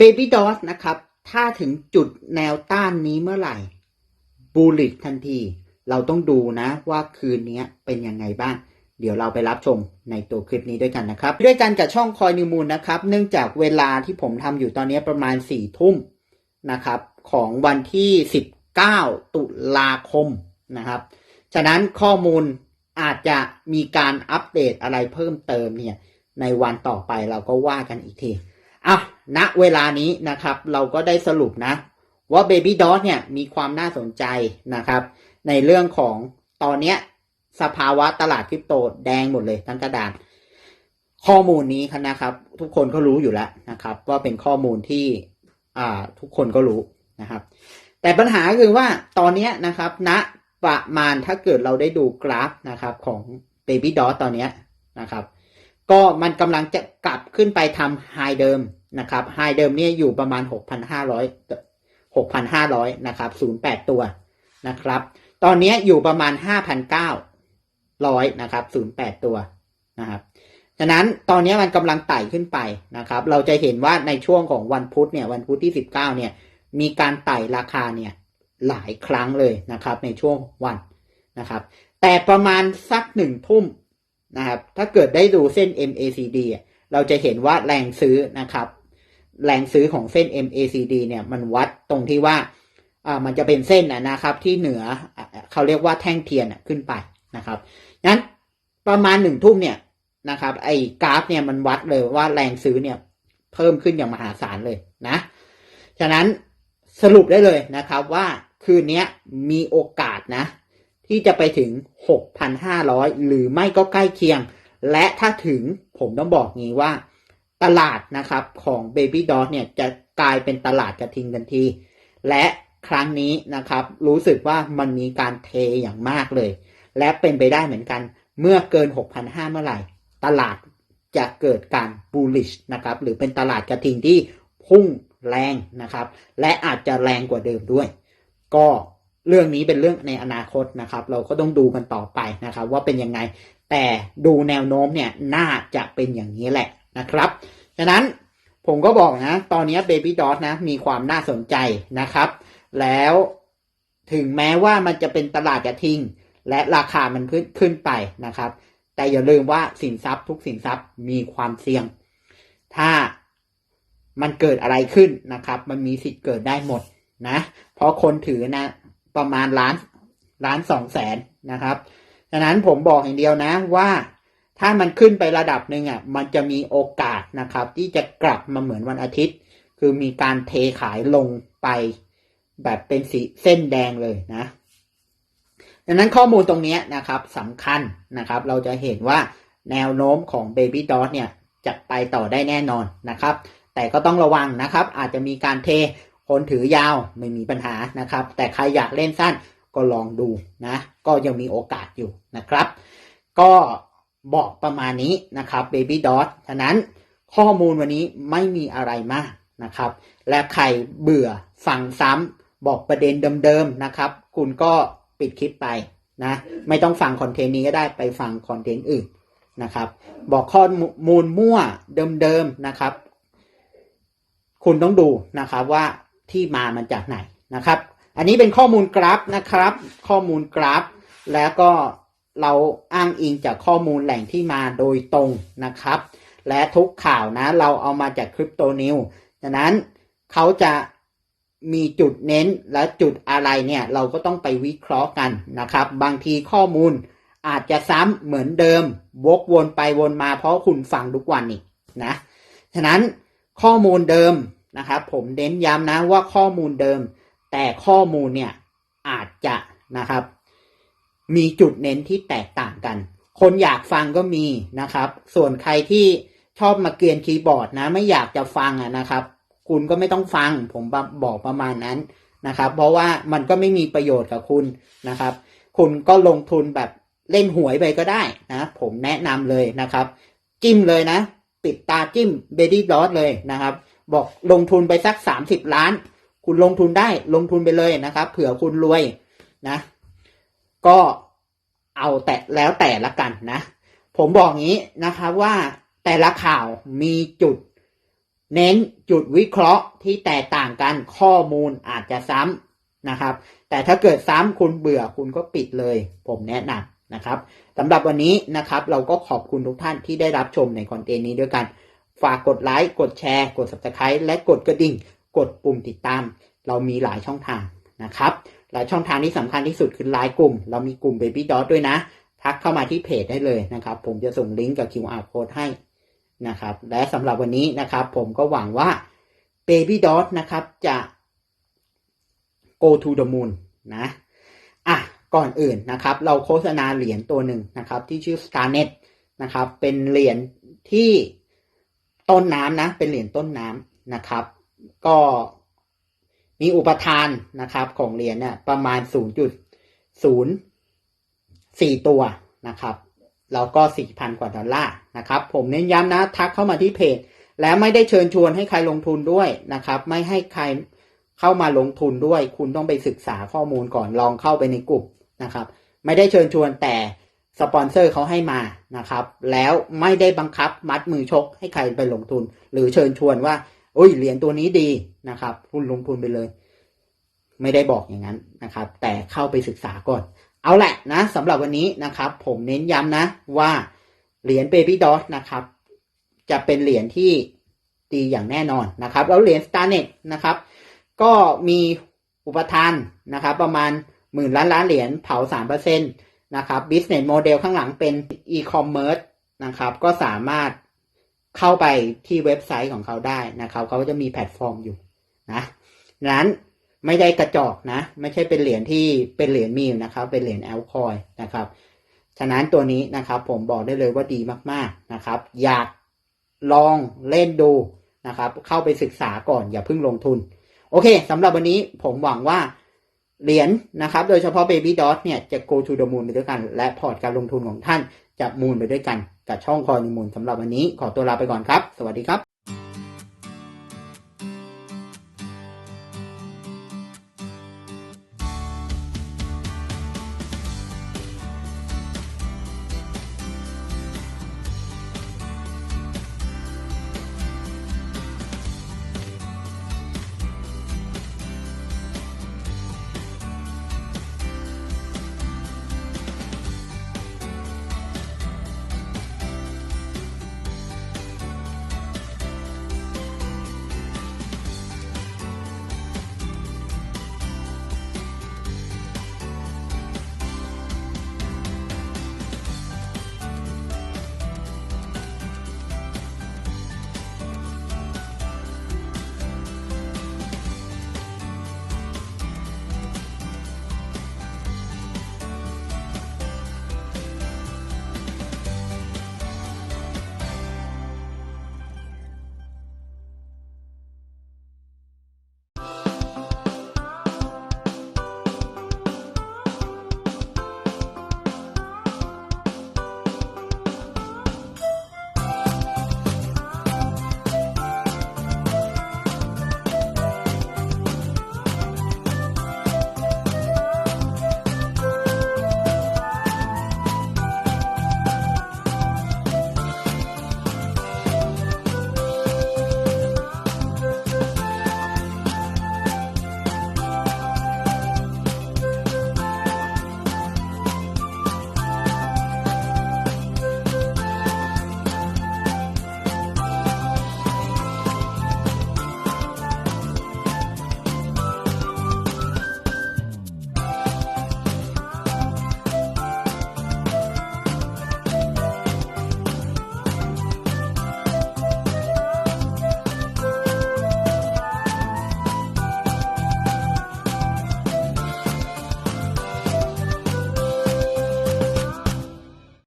Baby d o s นะครับ ถ้าถึงจุดแนวต้านนี้เมื่อไหร่บูลิ t ทันที เราต้องดูนะว่าคืนนี้เป็นยังไงบ้าง เดี๋ยวเราไปรับชมในตัวคลิปนี้ด้วยกันนะครับ ด้วยกันกับช่องคอยนิวมูลนะครับ เนื่องจากเวลาที่ผมทำอยู่ตอนนี้ประมาณ4ี่ทุ่มนะครับ ของวันที่ 19 ตุลาคมนะครับ ฉะนั้นข้อมูลอาจจะมีการอัปเดตอะไรเพิ่มเติมเนี่ย ในวันต่อไปเราก็ว่ากันอีกทีอะ ณเวลานี้นะครับ เราก็ได้สรุปนะ ว่า Baby d o g เนี่ยมีความน่าสนใจนะครับ ในเรื่องของตอนเนี้ยสภาวะตลาดคริปโตแดงหมดเลยทั้งกระดาน ข้อมูลนี้นะครับ ทุกคนก็รู้อยู่แล้วนะครับ ว่าเป็นข้อมูลที่อ่าทุกคนก็รู้นะครับ แต่ปัญหาคือว่าตอนเนี้ยนะครับณประมาณถ้าเกิดเราได้ดูกราฟนะครับของ Baby d o g ตอนเนี้ยนะครับ ก็มันกำลังจะกลับขึ้นไปทำไฮเดิมนะครับไฮเดิมเนี่ยอยู่ประมาณ 6,500 6,500นะครับ08 ตัวนะครับ ตอนนี้อยู่ประมาณ 5,900นะครับ08 ตัวนะครับฉะนั้นตอนนี้มันกำลังไต่ขึ้นไปนะครับ เราจะเห็นว่าในช่วงของวันพุธเนี่ยวันพุธที่ 19เนี่ยมีการไต่ราคาเนี่ยหลายครั้งเลยนะครับในช่วงวันนะครับ แต่ประมาณสักหนึ่งทุ่ม นะครับ ถ้าเกิดได้ดูเส้น MACD เราจะเห็นว่าแรงซื้อนะครับ แรงซื้อของเส้น MACD เนี่ยมันวัดตรงที่ว่าอ่ามันจะเป็นเส้นนะครับที่เหนือเขาเรียกว่าแท่งเทียนขึ้นไปนะครับนั้นประมาณหนึ่งทุ่มเนี่ยนะครับไอ้กราฟเนี่ยมันวัดเลยว่าแรงซื้อเนี่ยเพิ่มขึ้นอย่างมหาศาลเลยนะ ฉะนั้นสรุปได้เลยนะครับว่าคืนนี้มีโอกาสนะ ที่จะไปถึง 6,500 หรือไม่ก็ใกล้เคียง และถ้าถึงผมต้องบอกงี้ว่า ตลาดนะครับของ Baby d o g เนี่ยจะกลายเป็นตลาดกระทิงทันที และครั้งนี้นะครับรู้สึกว่ามันมีการเทอย่างมากเลย และเป็นไปได้เหมือนกันเมื่อเกิน 6,500 เมื่อไหร่ ตลาดจะเกิดการ bullish นะครับหรือเป็นตลาดกระทิงที่พุ่งแรงนะครับ และอาจจะแรงกว่าเดิมด้วย ก็ เรื่องนี้เป็นเรื่องในอนาคตนะครับ เราก็ต้องดูกันต่อไปนะครับ ว่าเป็นยังไง แต่ดูแนวโน้มเนี่ยน่าจะเป็นอย่างนี้แหละนะครับฉะนั้นผมก็บอกนะ ตอนนี้ Baby d o t นะ มีความน่าสนใจนะครับ แล้วถึงแม้ว่ามันจะเป็นตลาดกระทิง และราคามันขึ้นขึ้นไปนะครับ แต่อย่าลืมว่าสินทรัพย์ทุกสินทรัพย์มีความเสี่ยง ถ้ามันเกิดอะไรขึ้นนะครับ มันมีสิทธิ์เกิดได้หมดนะ เพราะคนถือนะ ประมาณล้านล้านสองแสนนะครับฉะนั้นผมบอกอย่างเดียวนะว่าถ้ามันขึ้นไประดับหนึ่งอะมันจะมีโอกาสนะครับ ที่จะกลับมาเหมือนวันอาทิตย์ คือมีการเทขายลงไปแบบเป็นสีเส้นแดงเลยนะดังนั้นข้อมูลตรงนี้นะครับสำคัญนะครับ เราจะเห็นว่าแนวโน้มของ Baby d o t เนี่ยจะไปต่อได้แน่นอนนะครับ แต่ก็ต้องระวังนะครับ อาจจะมีการเท คนถือยาวไม่มีปัญหานะครับ แต่ใครอยากเล่นสั้นก็ลองดูนะ ก็ยังมีโอกาสอยู่นะครับ ก็บอกประมาณนี้นะครับ Baby d o t ฉะนั้นข้อมูลวันนี้ไม่มีอะไรมากนะครับ และใครเบื่อฟังซ้ำบอกประเด็นเดิมๆนะครับ คุณก็ปิดคลิปไปนะ ไม่ต้องฟังคอนเทนต์นี้ก็ได้ไปฟังคอนเทนต์อื่นนะครับ บอกข้อมูลมั่วเดิมๆนะครับ คุณต้องดูนะครับว่า ที่มามันจากไหนนะครับ อันนี้เป็นข้อมูลกราฟนะครับ ข้อมูลกราฟ แล้วก็เราอ้างอิงจากข้อมูลแหล่งที่มาโดยตรงนะครับ และทุกข่าวนะเราเอามาจากคริปโตนิวฉะนั้นเขาจะมีจุดเน้นและจุดอะไรเนี่ยเราก็ต้องไปวิเคราะห์กันนะครับ บางทีข้อมูลอาจจะซ้ำเหมือนเดิม วกวนไปวนมาเพราะคุณฟังทุกวันนี่นะ ฉะนั้นข้อมูลเดิม นะครับ ผมเน้นย้ำนะว่าข้อมูลเดิม แต่ข้อมูลเนี่ยอาจจะนะครับ มีจุดเน้นที่แตกต่างกัน คนอยากฟังก็มีนะครับ ส่วนใครที่ชอบมาเกลียนคีย์บอร์ดนะ ไม่อยากจะฟังอะนะครับ คุณก็ไม่ต้องฟัง ผมบอกประมาณนั้นนะครับ เพราะว่ามันก็ไม่มีประโยชน์กับคุณนะครับ คุณก็ลงทุนแบบเล่นหวยไปก็ได้นะ ผมแนะนำเลยนะครับ จิ้มเลยนะ ปิดตาจิ้มเบดี้ดอทเลยนะครับ บอกลงทุนไปสักสามสิบล้าน คุณลงทุนได้ลงทุนไปเลยนะครับ เผื่อคุณรวยนะ ก็เอาแต่แล้วแต่ละกันนะ ผมบอกงี้นะครับว่าแต่ละข่าวมีจุด เน้นจุดวิเคราะห์ที่แตกต่างกันข้อมูลอาจจะซ้ำนะครับ แต่ถ้าเกิดซ้ำคุณเบื่อคุณก็ปิดเลย ผมแนะนำนะครับสำหรับวันนี้นะครับ เราก็ขอบคุณทุกท่านที่ได้รับชมในคอนเทนต์นี้ด้วยกัน ฝากกดไลค์ กดแชร์ กด subscribe และกดกระดิ่ง กดปุ่มติดตาม เรามีหลายช่องทางนะครับ หลายช่องทางที่สำคัญที่สุดคือไลน์กลุ่ม เรามีกลุ่ม Baby Dot ด้วยนะ ทักเข้ามาที่เพจได้เลยนะครับ ผมจะส่งลิงก์กับ QR code ให้นะครับ และสำหรับวันนี้นะครับ ผมก็หวังว่า Baby Dot นะครับจะ go to the moon นะอะก่อนอื่นนะครับ เราโฆษณาเหรียญตัวหนึ่งนะครับ ที่ชื่อ Starnet นะครับ เป็นเหรียญที่ ต้นน้ำนะ เป็นเหรียญต้นน้ำนะครับ ก็มีอุปทานนะครับ ของเหรียญเนี่ยประมาณ 0.04 ตัวนะครับแล้วก็ 4,000 กว่าดอลลาร์นะครับ ผมเน้นย้ำนะ ทักเข้ามาที่เพจ และไม่ได้เชิญชวนให้ใครลงทุนด้วยนะครับ ไม่ให้ใครเข้ามาลงทุนด้วย คุณต้องไปศึกษาข้อมูลก่อนลองเข้าไปในกลุ่มนะครับ ไม่ได้เชิญชวนแต่ สปอนเซอร์เขาให้มานะครับ แล้วไม่ได้บังคับมัดมือชกให้ใครไปลงทุน หรือเชิญชวนว่าโอ้ยเหรียญตัวนี้ดีนะครับ คุณลงทุนไปเลย ไม่ได้บอกอย่างนั้นนะครับ แต่เข้าไปศึกษาก่อน เอาแหละนะสำหรับวันนี้นะครับ ผมเน้นย้ำนะว่าเหรียญ Baby Dot นะครับ จะเป็นเหรียญที่ดีอย่างแน่นอนนะครับ แล้วเหรียญ Starnet นะครับ ก็มีอุปทานนะครับ ประมาณหมื่นล้านล้านเหรียญเผาสามเปอร์เซ็นต์ นะครับ business model ข้างหลังเป็น e-commerce นะครับ ก็สามารถเข้าไปที่เว็บไซต์ของเขาได้นะครับ เขาก็จะมีแพลตฟอร์มอยู่นะนั้นไม่ได้กระจอกนะ ไม่ใช่เป็นเหรียญที่เป็นเหรียญมีนะครับ เป็นเหรียญแอลคอยนะครับ ฉะนั้นตัวนี้นะครับ ผมบอกได้เลยว่าดีมากๆนะครับ อยากลองเล่นดูนะครับ เข้าไปศึกษาก่อนอย่าเพิ่งลงทุน โอเคสำหรับวันนี้ผมหวังว่า เหรียญนะครับ โดยเฉพาะ Baby Dot เนี่ยจะ go to the moon ไปด้วยกัน และพอร์ตการลงทุนของท่านจะมูลไปด้วยกัน กับช่องคอยมูลสำหรับวันนี้ขอตัวลาไปก่อนครับ สวัสดีครับ